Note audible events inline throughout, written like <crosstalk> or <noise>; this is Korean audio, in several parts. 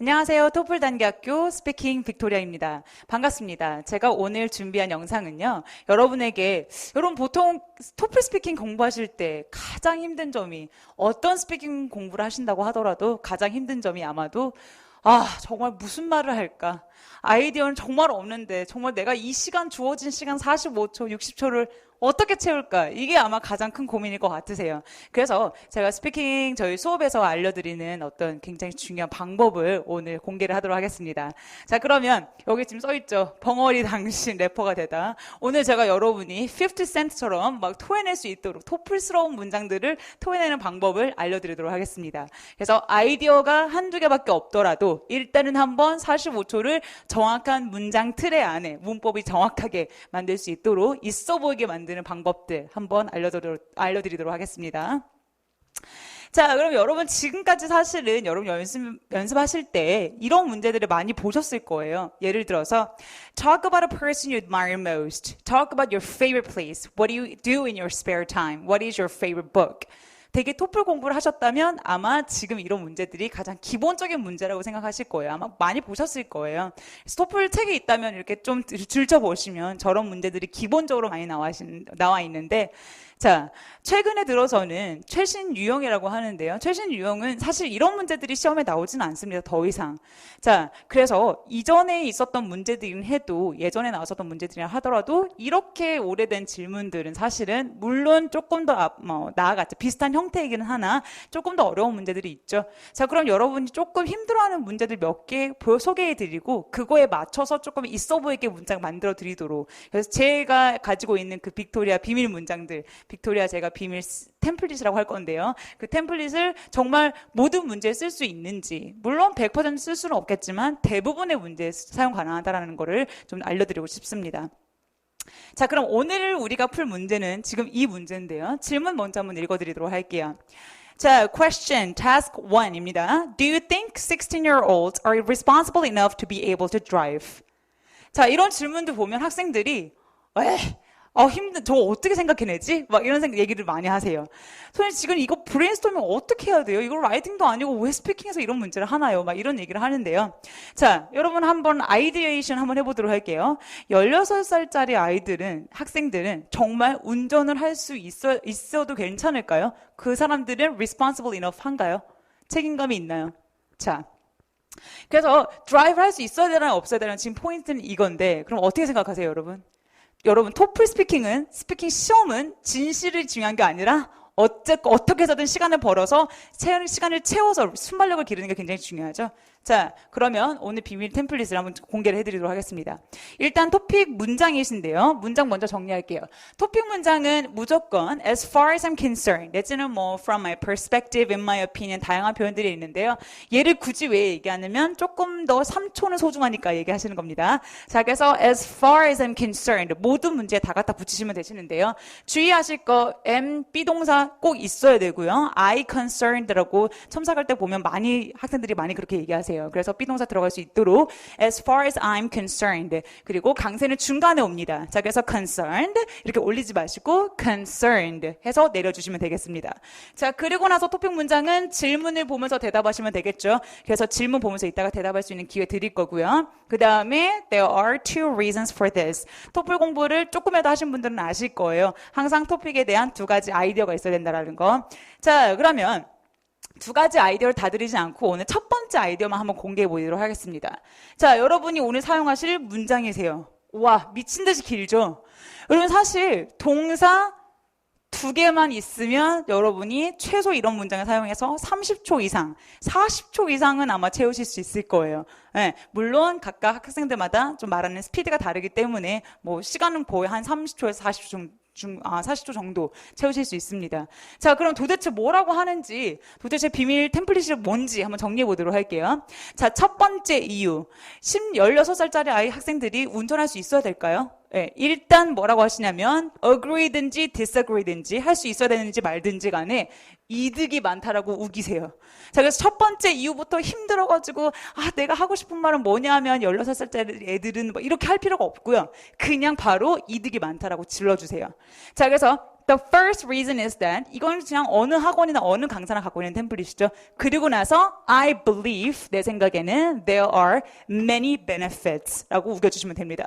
안녕하세요. 토플 단기학교 스피킹 빅토리아입니다. 반갑습니다. 제가 오늘 준비한 영상은요. 여러분에게 여러분 보통 토플 스피킹 공부하실 때 가장 힘든 점이 어떤 스피킹 공부를 하신다고 하더라도 가장 힘든 점이 아마도 아, 정말 무슨 말을 할까? 아이디어는 정말 없는데 정말 내가 이 시간 주어진 시간 45초, 60초를 어떻게 채울까? 이게 아마 가장 큰 고민일 것 같으세요. 그래서 제가 스피킹 저희 수업에서 알려드리는 어떤 굉장히 중요한 방법을 오늘 공개를 하도록 하겠습니다. 자, 그러면 여기 지금 써있죠. 벙어리 당신 래퍼가 되다. 오늘 제가 여러분이 50센트처럼 막 토해낼 수 있도록 토플스러운 문장들을 토해내는 방법을 알려드리도록 하겠습니다. 그래서 아이디어가 한두 개밖에 없더라도 일단은 한번 45초를 정확한 문장 틀의 안에 문법이 정확하게 만들 수 있도록 있어 보이게 만드는 만드는 방법들 한번 알려드리도록, 알려드리도록 하겠습니다. 자, 그럼 여러분 지금까지 사실은 여러분 연습, 연습하실 때 이런 문제들을 많이 보셨을 거예요. 예를 들어서 talk about a person you admire most. talk about your favorite place. what do you do in your spare time? what is your favorite book? 되게 토플 공부를 하셨다면 아마 지금 이런 문제들이 가장 기본적인 문제라고 생각하실 거예요. 아마 많이 보셨을 거예요. 토플 책에 있다면 이렇게 좀 들춰보시면 저런 문제들이 기본적으로 많이 나와, 나와 있는데 자, 최근에 들어서는 최신 유형이라고 하는데요. 최신 유형은 사실 이런 문제들이 시험에 나오지는 않습니다. 더 이상. 자, 그래서 이전에 있었던 문제들은 해도 예전에 나왔었던 문제들이라 하더라도 이렇게 오래된 질문들은 사실은 물론 조금 더 뭐, 나아갔죠. 비슷한 형 태이기는 하나 조금 더 어려운 문제들이 있죠. 자, 그럼 여러분이 조금 힘들어하는 문제들 몇 개 소개해 드리고 그거에 맞춰서 조금 있어 보이게 문장 만들어 드리도록 그래서 제가 가지고 있는 그 빅토리아 비밀 문장들 빅토리아 제가 비밀 템플릿이라고 할 건데요. 그 템플릿을 정말 모든 문제에 쓸 수 있는지 물론 100%쓸 수는 없겠지만 대부분의 문제에 사용 가능하다라는 것을 좀 알려드리고 싶습니다. 자, 그럼 오늘 우리가 풀 문제는 지금 이 문제인데요. 질문 먼저 한번 읽어드리도록 할게요. 자, question, task 1입니다. Do you think 16-year-olds are responsible enough to be able to drive? 자, 이런 질문도 보면 학생들이 에 어, 힘든, 저 어떻게 생각해내지? 막 이런 생각, 얘기를 많이 하세요. 선생님, 지금 이거 브레인스토밍 어떻게 해야 돼요? 이거 라이팅도 아니고 왜 스피킹에서 이런 문제를 하나요? 막 이런 얘기를 하는데요. 자, 여러분 한번 아이디에이션 한번 해보도록 할게요. 16살짜리 아이들은, 학생들은 정말 운전을 할 수 있어, 있어도 괜찮을까요? 그 사람들은 responsible enough 한가요? 책임감이 있나요? 자. 그래서 드라이브 할 수 있어야 되나 없어야 되나 지금 포인트는 이건데 그럼 어떻게 생각하세요 여러분? 여러분 토플 스피킹은 스피킹 시험은 진실이 중요한 게 아니라 어째, 어떻게 해서든 시간을 벌어서 시간을 채워서 순발력을 기르는 게 굉장히 중요하죠. 자, 그러면 오늘 비밀 템플릿을 한번 공개를 해드리도록 하겠습니다. 일단 토픽 문장이신데요. 문장 먼저 정리할게요. 토픽 문장은 무조건 as far as I'm concerned, 내지는 뭐 from my perspective, in my opinion 다양한 표현들이 있는데요. 얘를 굳이 왜 얘기하냐면 조금 더 3초는 소중하니까 얘기하시는 겁니다. 자, 그래서 as far as I'm concerned 모든 문제에 다 갖다 붙이시면 되시는데요. 주의하실 거 am, 비동사 꼭 있어야 되고요. I concerned라고 첨삭할 때 보면 많이 학생들이 많이 그렇게 얘기하세요. 같아요. 그래서 비동사 들어갈 수 있도록 as far as I'm concerned 그리고 강세는 중간에 옵니다. 자 그래서 concerned 이렇게 올리지 마시고 concerned 해서 내려주시면 되겠습니다. 자 그리고 나서 토픽 문장은 질문을 보면서 대답하시면 되겠죠. 그래서 질문 보면서 이따가 대답할 수 있는 기회 드릴 거고요. 그 다음에 there are two reasons for this. 토플 공부를 조금이라도 하신 분들은 아실 거예요. 항상 토픽에 대한 두 가지 아이디어가 있어야 된다는 거. 자 그러면 두 가지 아이디어를 다 드리지 않고 오늘 첫 번째 아이디어만 한번 공개해 보도록 하겠습니다. 자, 여러분이 오늘 사용하실 문장이세요. 와, 미친 듯이 길죠? 여러분 사실 동사 두 개만 있으면 여러분이 최소 이런 문장을 사용해서 30초 이상, 40초 이상은 아마 채우실 수 있을 거예요. 네, 물론 각각 학생들마다 좀 말하는 스피드가 다르기 때문에 뭐 시간은 거의 한 30초에서 40초 정도 중, 아, 40초 정도 채우실 수 있습니다. 자, 그럼 도대체 뭐라고 하는지, 도대체 비밀 템플릿이 뭔지 한번 정리해 보도록 할게요. 자, 첫 번째 이유. 16살짜리 아이 학생들이 운전할 수 있어야 될까요? 네, 일단 뭐라고 하시냐면 agree든지 disagree든지 할 수 있어야 되는지 말든지 간에 이득이 많다라고 우기세요. 자, 그래서 첫 번째 이유부터 힘들어가지고, 아, 내가 하고 싶은 말은 뭐냐 하면 16살짜리 애들은 뭐 이렇게 할 필요가 없고요. 그냥 바로 이득이 많다라고 질러주세요. 자, 그래서 the first reason is that 이건 그냥 어느 학원이나 어느 강사나 갖고 있는 템플릿이죠. 그리고 나서 I believe 내 생각에는 there are many benefits라고 우겨주시면 됩니다.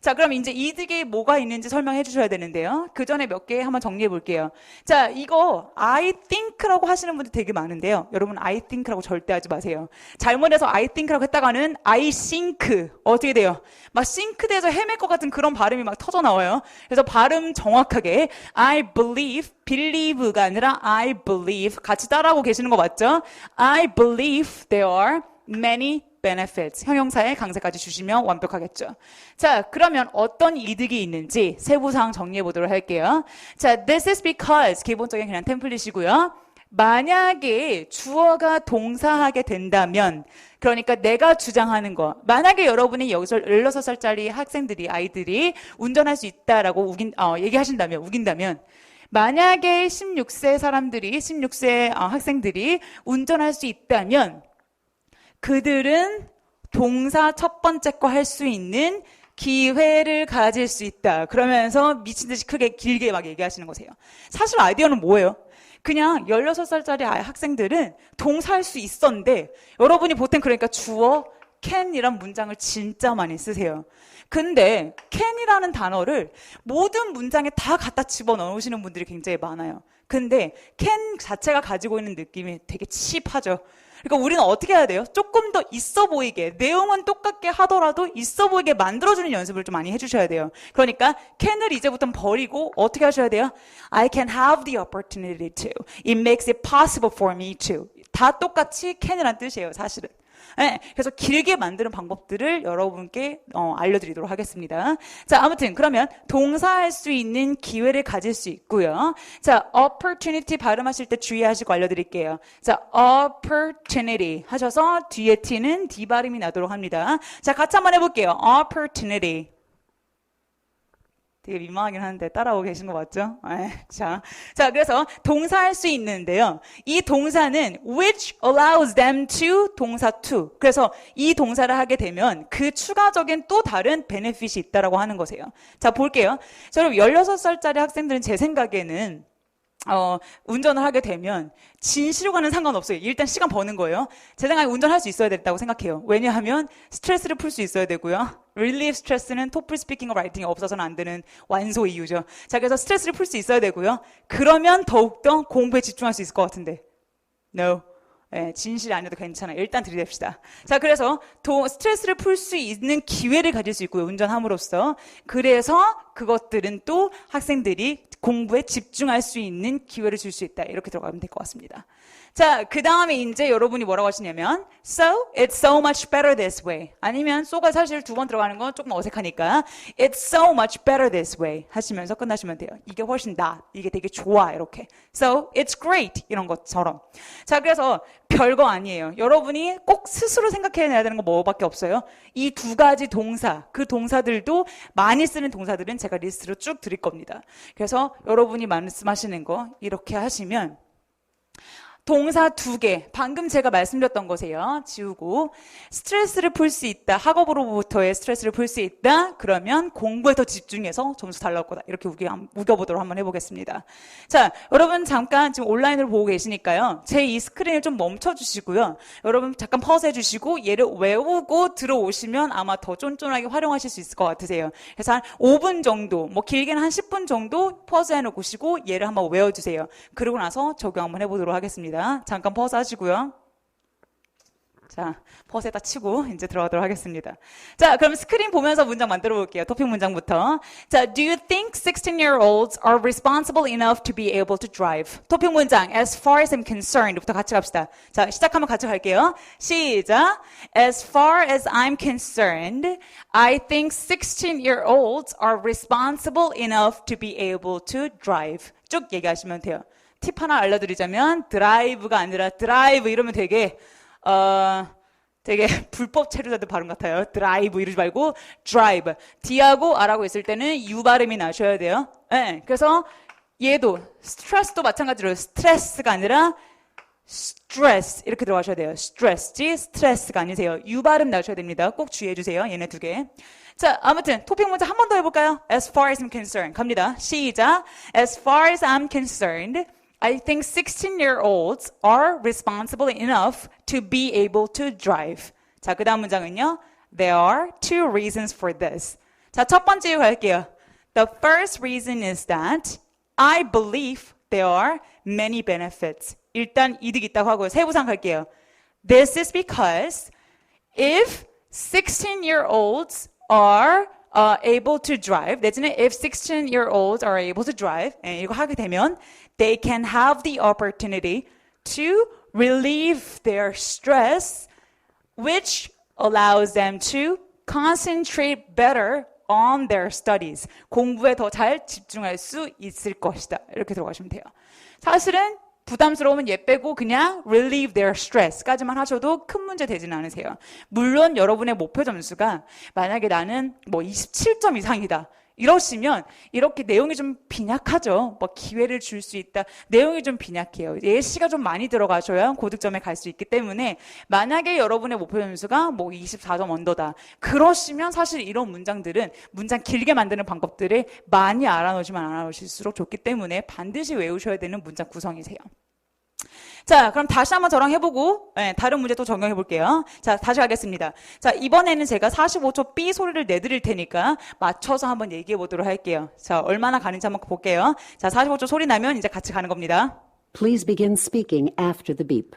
자, 그럼 이제 이득이 뭐가 있는지 설명해 주셔야 되는데요. 그 전에 몇 개 한번 정리해 볼게요. 자, 이거 I think라고 하시는 분들 되게 많은데요. 여러분 I think라고 절대 하지 마세요. 잘못해서 I think라고 했다가는 I think 어떻게 돼요? 막 싱크대에서 헤맬 것 같은 그런 발음이 막 터져 나와요. 그래서 발음 정확하게 I believe, believe가 아니라 I believe 같이 따라하고 계시는 거 맞죠? I believe there are many benefits. 형용사의 강세까지 주시면 완벽하겠죠. 자, 그러면 어떤 이득이 있는지 세부사항 정리해 보도록 할게요. 자, this is because 기본적인 그냥 템플릿이고요. 만약에 주어가 동사하게 된다면 그러니까 내가 주장하는 거 만약에 여러분이 여기서 16살짜리 학생들이 아이들이 운전할 수 있다라고 우긴, 어, 얘기하신다면 우긴다면 만약에 16세 사람들이 16세 어, 학생들이 운전할 수 있다면 그들은 동사 첫 번째 거 할 수 있는 기회를 가질 수 있다. 그러면서 미친 듯이 크게 길게 막 얘기하시는 거세요. 사실 아이디어는 뭐예요? 그냥 16살짜리 학생들은 동사할 수 있었는데 여러분이 보통 그러니까 주어 can이란 문장을 진짜 많이 쓰세요. 근데 can이라는 단어를 모든 문장에 다 갖다 집어넣으시는 분들이 굉장히 많아요. 근데 can 자체가 가지고 있는 느낌이 되게 칩하죠. 그러니까 우리는 어떻게 해야 돼요? 조금 더 있어 보이게 내용은 똑같게 하더라도 있어 보이게 만들어주는 연습을 좀 많이 해주셔야 돼요. 그러니까 can을 이제부터 버리고 어떻게 하셔야 돼요? I can have the opportunity to. It makes it possible for me to. 다 똑같이 can이란 뜻이에요, 사실은. 네, 그래서 길게 만드는 방법들을 여러분께 어, 알려드리도록 하겠습니다. 자, 아무튼 그러면 동사할 수 있는 기회를 가질 수 있고요. 자, opportunity 발음하실 때 주의하시고 알려드릴게요. 자, opportunity 하셔서 뒤에 t는 d 발음이 나도록 합니다. 자, 같이 한번 해볼게요. opportunity. 되게 민망하긴 한데 따라오고 계신 거 맞죠? 네, 자, 자 그래서 동사할 수 있는데요. 이 동사는 which allows them to 동사 to. 그래서 이 동사를 하게 되면 그 추가적인 또 다른 베네핏이 있다라고 하는 거세요. 자 볼게요. 자, 여러분 16살짜리 학생들은 제 생각에는 어, 운전을 하게 되면 진실과는 상관없어요. 일단 시간 버는 거예요. 제 생각에 운전할 수 있어야 된다고 생각해요. 왜냐하면 스트레스를 풀 수 있어야 되고요. relief 스트레스는 토플 스피킹과 라이팅이 없어서는 안 되는 완소 이유죠. 자, 그래서 스트레스를 풀 수 있어야 되고요. 그러면 더욱더 공부에 집중할 수 있을 것 같은데. No. 네, 진실이 아니어도 괜찮아요. 일단 들이댑시다. 자, 그래서 도, 스트레스를 풀 수 있는 기회를 가질 수 있고요. 운전함으로써. 그래서 그것들은 또 학생들이 공부에 집중할 수 있는 기회를 줄 수 있다. 이렇게 들어가면 될 것 같습니다. 자, 그 다음에 이제 여러분이 뭐라고 하시냐면, so it's so much better this way. 아니면 so가 사실 두 번 들어가는 건 조금 어색하니까, it's so much better this way 하시면서 끝나시면 돼요. 이게 훨씬 나, 이게 되게 좋아 이렇게. So it's great 이런 것처럼. 자, 그래서 별거 아니에요. 여러분이 꼭 스스로 생각해내야 되는 거 뭐밖에 없어요. 이 두 가지 동사, 그 동사들도 많이 쓰는 동사들은 제가 리스트로 쭉 드릴 겁니다. 그래서 여러분이 말씀하시는 거 이렇게 하시면 동사 두 개. 방금 제가 말씀드렸던 거세요. 지우고. 스트레스를 풀 수 있다. 학업으로부터의 스트레스를 풀 수 있다. 그러면 공부에 더 집중해서 점수 달 나올 거다. 이렇게 우겨, 우겨 보도록 한번 해보겠습니다. 자, 여러분 잠깐 지금 온라인으로 보고 계시니까요. 제 이 스크린을 좀 멈춰주시고요. 여러분 잠깐 퍼즈 해주시고 얘를 외우고 들어오시면 아마 더 쫀쫀하게 활용하실 수 있을 것 같으세요. 그래서 한 5분 정도, 뭐 길게는 한 10분 정도 퍼즈 해놓으시고 얘를 한번 외워주세요. 그러고 나서 적용 한번 해보도록 하겠습니다. 잠깐 퍼스 하시고요. 자, 퍼스에다 치고 이제 들어가도록 하겠습니다. 자, 그럼 스크린 보면서 문장 만들어 볼게요. 토픽 문장부터. 자, do you think 16-year-olds are responsible enough to be able to drive? 토픽 문장, as far as I'm concerned부터 같이 갑시다. 자, 시작하면 같이 갈게요. 시작. As far as I'm concerned, I think 16-year-olds are responsible enough to be able to drive. 쭉 얘기하시면 돼요. 팁 하나 알려드리자면 드라이브가 아니라 드라이브 이러면 되게 어 되게 <laughs> 불법 체류자들 발음 같아요. 드라이브 이러지 말고 드라이브. D하고 R하고 있을 때는 U 발음이 나셔야 돼요. 네, 그래서 얘도 스트레스도 마찬가지로 스트레스가 아니라 stress 이렇게 들어가셔야 돼요. stress지 스트레스가 아니세요. 유 발음 나셔야 됩니다. 꼭 주의해 주세요. 얘네 두 개. 자, 아무튼 토픽 문제 한 번 더 해볼까요? As far as I'm concerned. 갑니다. 시작. As far as I'm concerned, I think 16-year-olds are responsible enough to be able to drive. 자, 그 다음 문장은요. There are two reasons for this. 자, 첫 번째 갈게요. The first reason is that I believe there are many benefits. 일단 이득 있다고 하고요. 세부상 갈게요. This is because if 16-year-olds are uh, able to drive, 내지는 if 16-year-olds are able to drive, 예, 이거 하게 되면 they can have the opportunity to relieve their stress, which allows them to concentrate better on their studies. 공부에 더 잘 집중할 수 있을 것이다. 이렇게 들어가시면 돼요. 사실은 부담스러우면 얘 빼고 그냥 relieve their stress까지만 하셔도 큰 문제 되지는 않으세요. 물론 여러분의 목표 점수가 만약에 나는 뭐 27점 이상이다. 이러시면 이렇게 내용이 좀 빈약하죠. 뭐 기회를 줄 수 있다. 내용이 좀 빈약해요. 예시가 좀 많이 들어가셔야 고득점에 갈 수 있기 때문에 만약에 여러분의 목표 점수가 뭐 24점 언더다. 그러시면 사실 이런 문장들은 문장 길게 만드는 방법들을 많이 알아놓으시면 알아놓으실수록 좋기 때문에 반드시 외우셔야 되는 문장 구성이세요. 자, 그럼 다시 한번 저랑 해보고 네, 다른 문제 또 적용해 볼게요. 자, 다시 하겠습니다. 자, 이번에는 제가 45초 B 소리를 내드릴 테니까 맞춰서 한번 얘기해 보도록 할게요. 자, 얼마나 가는지 한번 볼게요. 자, 45초 소리 나면 이제 같이 가는 겁니다. Please begin speaking after the beep.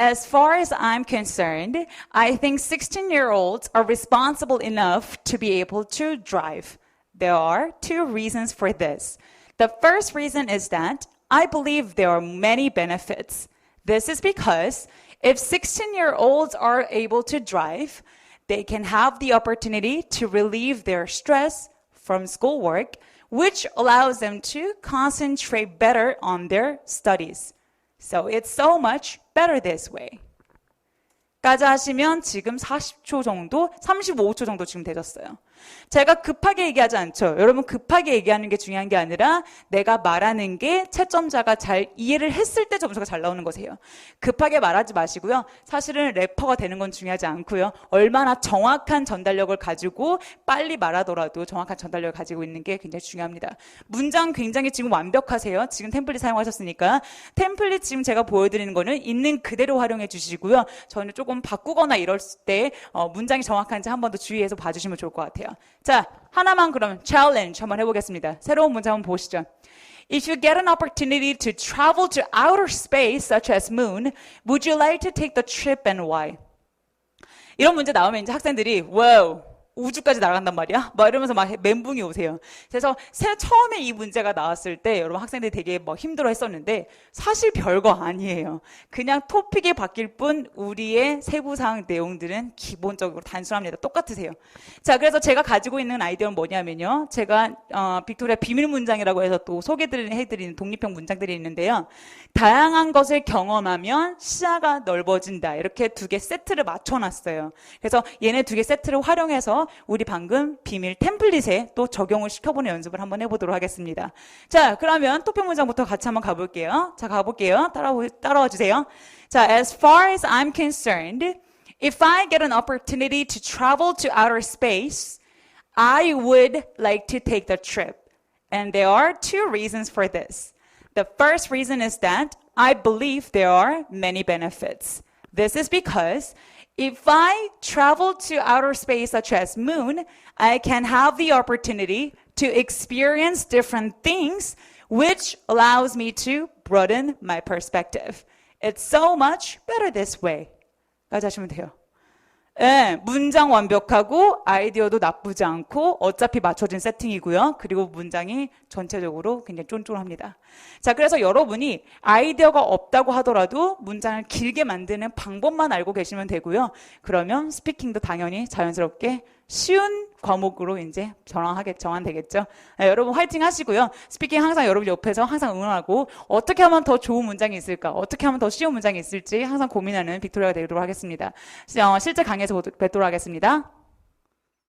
As far as I'm concerned, I think 16 year olds are responsible enough to be able to drive. There are two reasons for this. The first reason is that I believe there are many benefits. This is because if 16 year olds are able to drive, they can have the opportunity to relieve their stress from schoolwork, which allows them to concentrate better on their studies. So it's so much better this way. 까지 하시면 지금 40초 정도, 35초 정도 지금 되셨어요. 제가 급하게 얘기하지 않죠. 여러분 급하게 얘기하는 게 중요한 게 아니라 내가 말하는 게 채점자가 잘 이해를 했을 때 점수가 잘 나오는 거세요. 급하게 말하지 마시고요. 사실은 래퍼가 되는 건 중요하지 않고요. 얼마나 정확한 전달력을 가지고 빨리 말하더라도 정확한 전달력을 가지고 있는 게 굉장히 중요합니다. 문장 굉장히 지금 완벽하세요. 지금 템플릿 사용하셨으니까 템플릿 지금 제가 보여드리는 거는 있는 그대로 활용해 주시고요. 저는 조금 바꾸거나 이럴 때 어, 문장이 정확한지 한 번 더 주의해서 봐주시면 좋을 것 같아요. 자, 하나만 그럼 challenge 한번 해보겠습니다. 새로운 문제 한번 보시죠. If you get an opportunity to travel to outer space, such as moon, would you like to take the trip and why? 이런 문제 나오면 이제 학생들이 wow, 우주까지 날아간단 말이야? 막 이러면서 막 멘붕이 오세요. 그래서 새, 처음에 이 문제가 나왔을 때 여러분 학생들이 되게 뭐 힘들어 했었는데 사실 별거 아니에요. 그냥 토픽이 바뀔 뿐 우리의 세부사항 내용들은 기본적으로 단순합니다. 똑같으세요. 자, 그래서 제가 가지고 있는 아이디어는 뭐냐면요. 제가 어, 빅토리아 비밀 문장이라고 해서 또 소개해드리는 독립형 문장들이 있는데요. 다양한 것을 경험하면 시야가 넓어진다. 이렇게 두 개 세트를 맞춰놨어요. 그래서 얘네 두 개 세트를 활용해서 우리 방금 비밀 템플릿에 또 적용을 시켜보는 연습을 한번 해보도록 하겠습니다. 자, 그러면 토픽 문장부터 같이 한번 가볼게요. 자, 가볼게요. 따라, 따라와 주세요. 자, as far as I'm concerned, if I get an opportunity to travel to outer space, I would like to take the trip. And there are two reasons for this. The first reason is that I believe there are many benefits. This is because if I travel to outer space, such as moon, I can have the opportunity to experience different things, which allows me to broaden my perspective. It's so much better this way. 까지 하시면 돼요. 예, 문장 완벽하고 아이디어도 나쁘지 않고 어차피 맞춰진 세팅이고요. 그리고 문장이 전체적으로 굉장히 쫀쫀합니다. 자, 그래서 여러분이 아이디어가 없다고 하더라도 문장을 길게 만드는 방법만 알고 계시면 되고요. 그러면 스피킹도 당연히 자연스럽게 쉬운 과목으로 이제 정하게 정한되겠죠. 네, 여러분 화이팅 하시고요. 스피킹 항상 여러분 옆에서 항상 응원하고 어떻게 하면 더 좋은 문장이 있을까? 어떻게 하면 더 쉬운 문장이 있을지 항상 고민하는 빅토리아가 되도록 하겠습니다. 어, 실제 강의에서 뵙도록 하겠습니다.